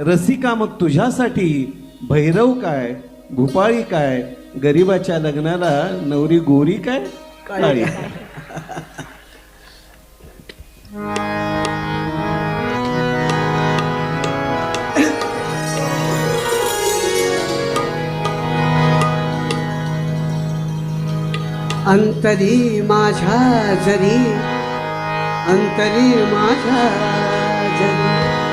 रसिका मग तुझ्यासाठी भैरव काय? भूपाळी काय? गरिबाच्या लग्नाला नवरी गोरी काय? काळी. अंतरी माझ्या जरी अंतरी माझ्या जरी.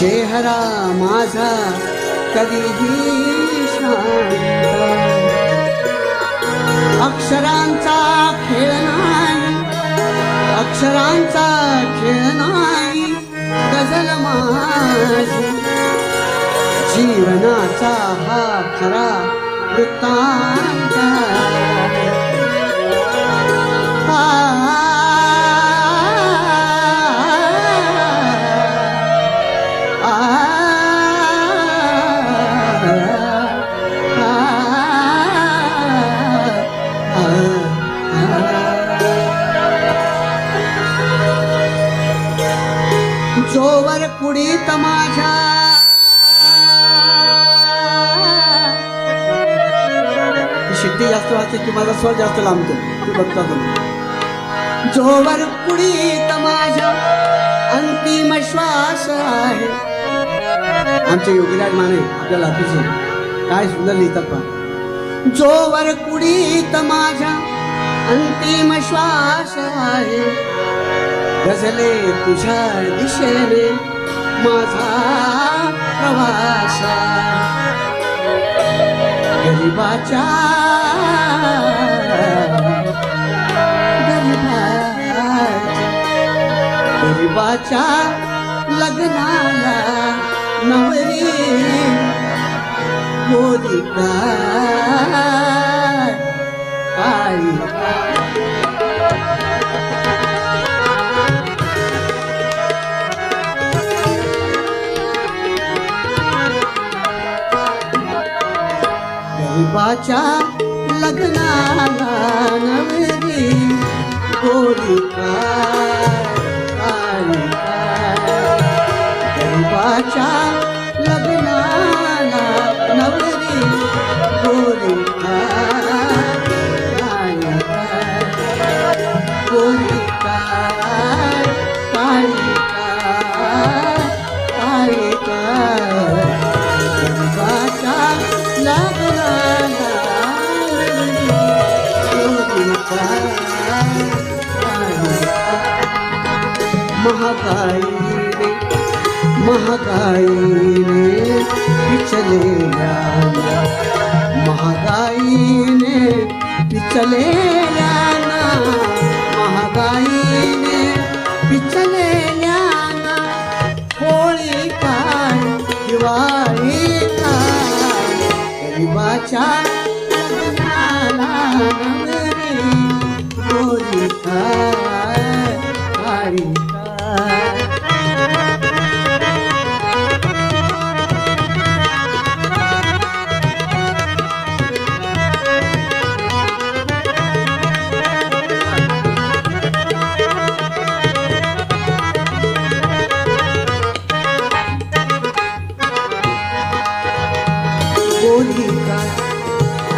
चेहरा माझा कधीही शांत. अक्षरांचा खेळ नाही अक्षरांचा खेळ नाही गजल माझी. जीवनाचा हा खरा वृत्तांत. जोवर कुडीत माझ्या शिट्टी जास्त वाजते की माझा स्वर जास्त लांबतो. बघता तुम्ही जोवर कुडीत माझ्या अंतिम श्वास आहे. आमचे योगीराज माने आपल्याला अतिशय काय सुंदर लिहितात पण जोवर कुडीत माझ्या अंतिम श्वास आहे. गजले तुझ्या दिशेने माझा प्रवास गरीबाच्या गरीबाच्या लग्नाला नवरी गोरी काय? गरीबाच्या लग्नाला नवरी गोरिका गरीबाच्या महाकाई रे महाकाई रे पिछले जाना महाकाई ने पिछले जाना महाकाई ने पिछले जाना गोरी काय काळी काय गोरी काय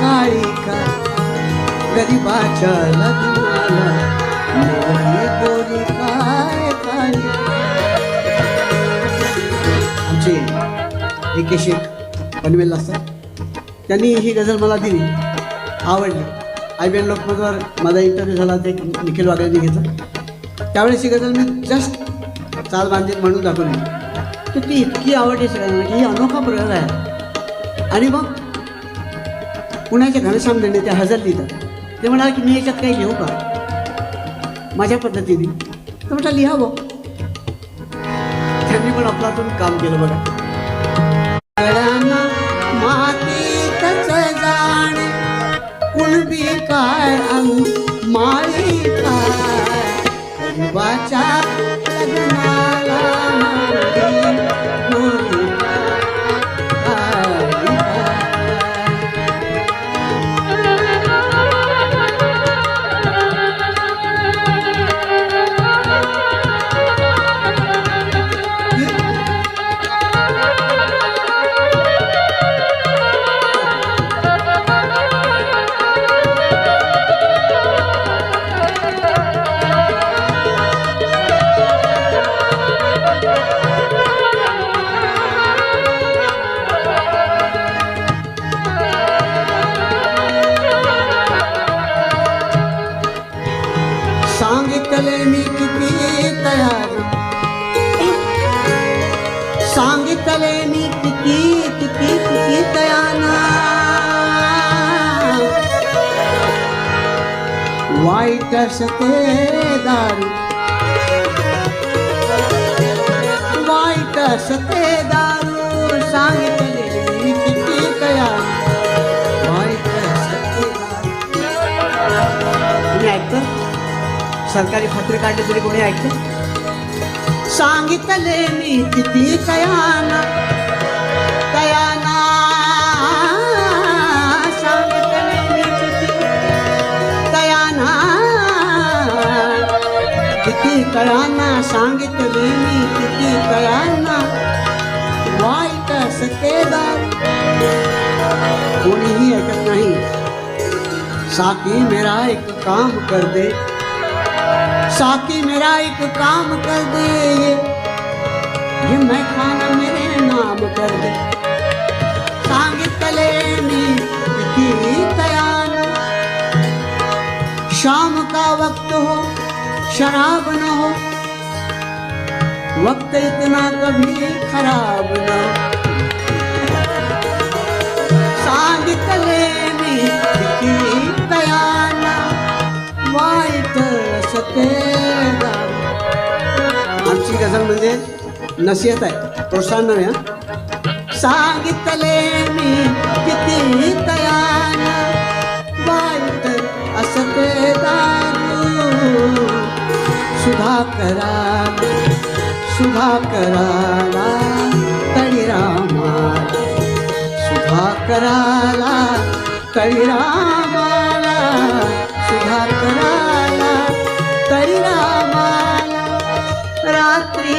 काळी काय गरीबाच्या लग्नाला एक शेख पनवेल असतात त्यांनी ही गझल मला दिली. आवडली. आय बी एन लोकमतवर माझा इंटरव्ह्यू झाला ते निखिल वागळेने घेतला. त्यावेळेस ही गझल मी जस्ट चाल बांधीत म्हणून दाखवली तर ती इतकी आवडली सगळ्यांना. की ही अनोखा प्रयोग आहे. आणि मग पुण्याच्या घनश्याम ते हजर लिहितात ते म्हणाले की मी याच्यात काही लिहू का? माझ्या पद्धतीने. तर म्हटलं लिहावं. त्यांनी पण आपलातून काम केलं बघा. বিকার আমি মালিকা বাচা मी किती तयार? सांगितले मी किती किती किती तयाना वाईट असते दारू. वाईट असते दारू. सरकारी पत्रे काढले तरी कोणी ऐकतं सांगितले मी किती कयाना कयाना सांगितले किती वाईट कोणीही ऐकत नाही साकी मेरा एक काम कर दे। साकी मेरा एक काम कर दे ये। ये मैं खाना मेरे नाम कर दे। सांगितले मी किती शाम का वक्त हो शराब न हो। वक्त इतना कभी खराब न हो। सांगितले म्हणजे नसीहत आहे. प्रोत्साहन नव्हे हं? सांगितले मी किती दयाना वाईट असते दारू सुधा करा सुधा कराला तळीरामा. सुधा कराला तळीरामाला सुधा करा रात्री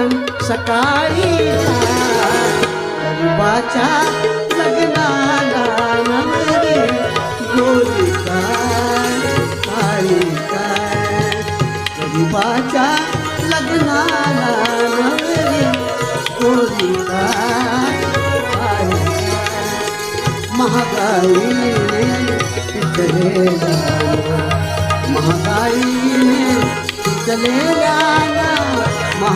अन सकाळी गरीबाच्या लग्नाला नवरी पिचलेला महागाईने पिचलेल्या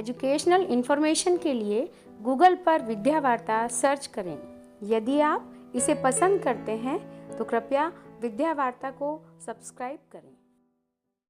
एजुकेशनल इन्फॉर्मेशन के लिए गूगल पर विद्या वार्ता सर्च करें। यदि आप इसे पसंद करते हैं तो कृपया विद्यावार्ता को सब्सक्राइब करें।